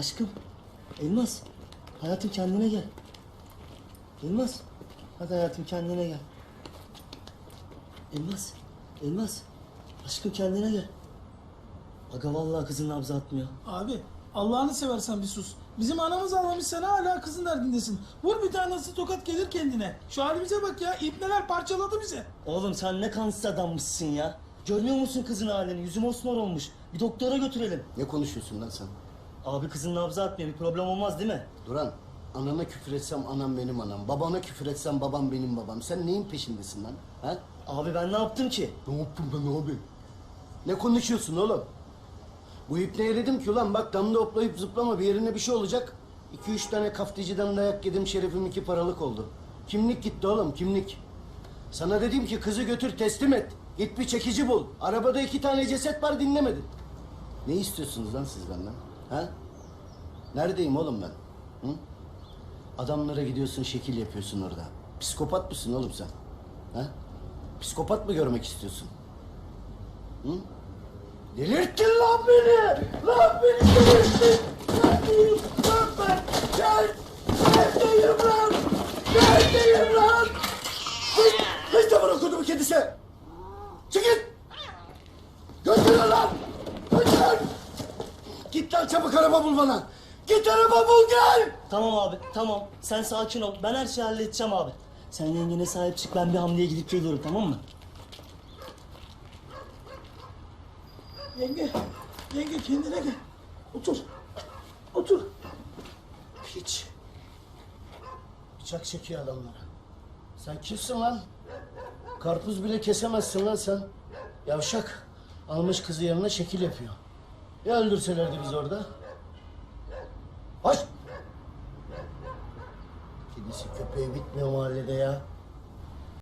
Aşkım, Elmas. Hayatım kendine gel. Elmas. Hadi hayatım kendine gel. Elmas. Elmas. Aşkım kendine gel. Aga vallahi kızın nabzı atmıyor. Abi Allah'ını seversen bir sus. Bizim anamız ağlamış sen hala kızın derdindesin. Vur bir tanesi tokat gelir kendine. Şu halimize bak ya ibneler parçaladı bizi. Oğlum sen ne kansız adammışsın ya. Görmüyor musun kızın halini? Yüzü mosmor olmuş. Bir doktora götürelim. Ne konuşuyorsun lan sen? Abi kızın nabzı atmıyor. Bir problem olmaz değil mi? Duran, anana küfür etsem anam benim anam. Babana küfür etsem babam benim babam. Sen neyin peşindesin lan? Ha? Abi ben ne yaptım ki? Ne yaptım ben abi? Ne konuşuyorsun oğlum? Bu ipneye dedim ki ulan bak damda hoplayıp zıplama bir yerine bir şey olacak. İki üç tane kafticiden dayak yedim şerefim iki paralık oldu. Kimlik gitti oğlum kimlik. Sana dedim ki kızı götür teslim et. Git bir çekici bul. Arabada iki tane ceset var dinlemedin. Ne istiyorsunuz lan siz benden? Ha? Neredeyim oğlum ben? Hı? Adamlara gidiyorsun şekil yapıyorsun orada. Psikopat mısın oğlum sen? Ha? Psikopat mı görmek istiyorsun? Hı? Delirttin lan beni! Lan beni delirttin! Neredeyim lan ben? Gel! Neredeyim lan? Neredeyim lan? Hiç, hiç de bana kodumu kedisi! Çekil! Götür lan! Git lan çabuk araba bul bana! Git araba bul gel! Tamam abi tamam. Sen sakin ol. Ben her şeyi halledeceğim abi. Sen yengene sahip çık. Ben bir Hamdi'ye gidip geliyorum tamam mı? Yenge, yenge kendine gel. Otur. Otur. Hiç. Bıçak çekiyor adamlara. Sen kimsin lan? Karpuz bile kesemezsin lan sen. Yavşak. Almış kızı yanına şekil yapıyor. Ya öldürselerdi biz orada? Hoş! Kedisi köpeği bitmiyor mahallede ya.